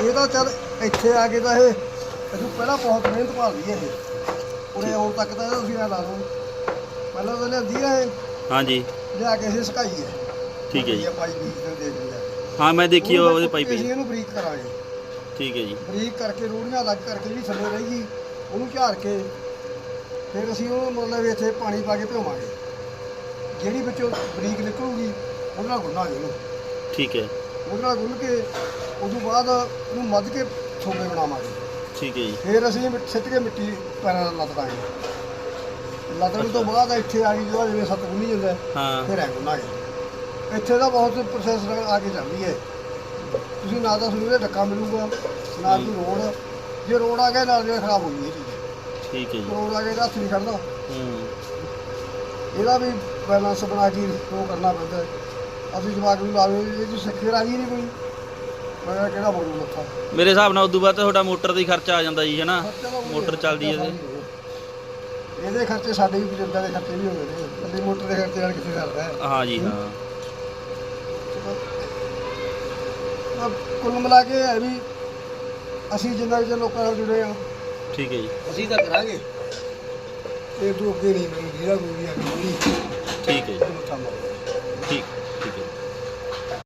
ਇਹ ਤਾਂ ਚੱਲ ਇੱਥੇ ਆ ਕੇ ਤਾਂ ਇਹ ਅਸੀਂ ਪਹਿਲਾਂ ਬਹੁਤ ਮਿਹਨਤ ਭਾਲਦੀ ਹੈ ਇਹ। ਉਰੇ ਆਉਣ ਤੱਕ ਤਾਂ ਤੁਸੀਂ ਇਹ ਲਾ ਲਓ। ਪਹਿਲਾਂ ਤਾਂ ਲਿਆਂਦੀ ਹੈ ਇਹ, ਹਾਂਜੀ। ਲਿਆ ਕੇ ਅਸੀਂ ਸੁਕਾਈ ਹੈ। ਠੀਕ ਹੈ ਜੀ। ਪਾਈ ਬੀਜ ਤੇ ਦੇਖ ਲਿਆ ਹਾਂ ਮੈਂ ਦੇਖੀ ਉਹ ਉਹਦੇ ਪਾਈਪ ਅਸੀਂ ਇਹਨੂੰ ਬਰੀਕ ਕਰਾਂਗੇ। ਠੀਕ ਹੈ ਜੀ। ਬਰੀਕ ਕਰਕੇ ਰੂੜੀਆਂ ਅਲੱਗ ਕਰਕੇ ਜਿਹੜੀ ਥੱਲੇ ਰਹੇਗੀ ਉਹਨੂੰ ਝਾੜ ਕੇ ਫਿਰ ਅਸੀਂ ਉਹ ਮਤਲਬ ਇੱਥੇ ਪਾਣੀ ਪਾ ਕੇ ਭਿਓਵਾਂਗੇ ਜਿਹੜੀ ਵਿੱਚੋਂ ਬਰੀਕ ਨਿਕਲੂਗੀ ਉਹਦੇ ਨਾਲ ਗੁੰਨਾਂਗੇ ਉਹਨੂੰ ਠੀਕ ਹੈ। ਉਹਦੇ ਨਾਲ ਗੁੰਨ ਕੇ ਤੋਂ ਬਾਅਦ ਉਹਨੂੰ ਮੱਧ ਕੇ ਛੋਲੇ ਬਣਾਵਾਂਗੇ। ਠੀਕ ਹੈ ਜੀ। ਫਿਰ ਅਸੀਂ ਮਿੱਟ- ਸਿੱਟ ਕੇ ਮਿੱਟੀ ਪੈਰਾਂ ਨਾਲ ਲੱਦ ਦਾਂਗੇ। ਲੱਦਣ ਤੋਂ ਬਾਅਦ ਇੱਥੇ ਆ ਗਈ ਜਿਹੜਾ ਜਿਵੇਂ ਸੱਤ ਗੁੰਨੀ ਜਾਂਦਾ ਹੈ, ਹਾਂ। ਫਿਰ ਐ ਗੁੰਨਾਂਗੇ ਇੱਥੇ ਦਾ ਬਹੁਤ ਪ੍ਰੋਸੈਸ ਆ ਕੇ ਚੱਲਦੀ ਹੈ। ਤੁਸੀਂ ਨਾ ਤਾਂ ਤੁਹਾਨੂੰ ਇਹਦਾ ਡੱਕਾ ਮਿਲੂਗਾ ਨਾ ਕੋਈ ਰੋਡ। ਜੇ ਰੋਡ ਆ ਗਿਆ ਨਾਲ ਜਿਹੜਾ ਖਰਾਬ ਹੋ ਗਈ ਇਹ ਚੀਜ਼। ਠੀਕ ਹੈ ਜੀ। ਰੋਡ ਆ ਗਿਆ ਇਹਦਾ ਹੱਥ ਨਹੀਂ ਖੜਦਾ। ਹੂੰ। ਇਹਦਾ ਵੀ ਬੈਲੈਂਸ ਬਣਾ ਕੇ ਉਹ ਕਰਨਾ ਪੈਂਦਾ ਹੈ। ਅਸੀਂ ਜਵਾਕ ਨੂੰ ਲਾਵੇ ਇਹ ਜੀ ਸਿੱਖੇ ਰਾਜੀ ਨਹੀਂ ਕੋਈ। ਮੈਂ ਕਿਹਾ ਕਿਹੜਾ ਬੋਲੂ ਮੱਥਾ ਮੇਰੇ ਹਿਸਾਬ ਨਾਲ ਉਦੋਂ ਬਾਅਦ ਤਾਂ ਤੁਹਾਡਾ ਮੋਟਰ ਦਾ ਹੀ ਖਰਚਾ ਆ ਜਾਂਦਾ ਜੀ ਹੈਨਾ ਖਰਚਾ ਤਾਂ ਉਹੀ ਮੋਟਰ ਹੈ, ਚੱਲਦੀ ਹੈ ਇਹਦੇ ਇਹਦੇ ਖਰਚੇ ਸਾਡੇ ਵੀ ਬਜ਼ੁਰਗਾਂ ਦੇ ਖਰਚੇ ਵੀ ਹੁੰਦੇ ਨੇ। ਕੱਲੀ ਮੋਟਰ ਦੇ ਖਰਚੇ ਨਾਲ ਕਿੱਥੇ ਕਰਦਾ ਹੈ? ਹਾਂ ਜੀ ਹਾਂ। ਤਾਂ ਕੁੱਲ ਮਿਲਾ ਕੇ ਹੈ ਵੀ ਅਸੀਂ ਜਿੰਨਾ ਵੀ ਲੋਕਾਂ ਨਾਲ ਜੁੜੇ ਆ ਠੀਕ ਹੈ ਜੀ। ਅਸੀਂ ਤਾਂ ਕਰਾਂਗੇ। ਇਹ ਤੋਂ ਅੱਗੇ ਨਹੀਂ ਮੈਨੂੰ ਜਿਹੜਾ ਕੋਈ ਵੀ ਆ ਕੋਈ ਠੀਕ ਹੈ ਜੀ। ਮੱਥਾ ਮਾਰੋ। ਠੀਕ।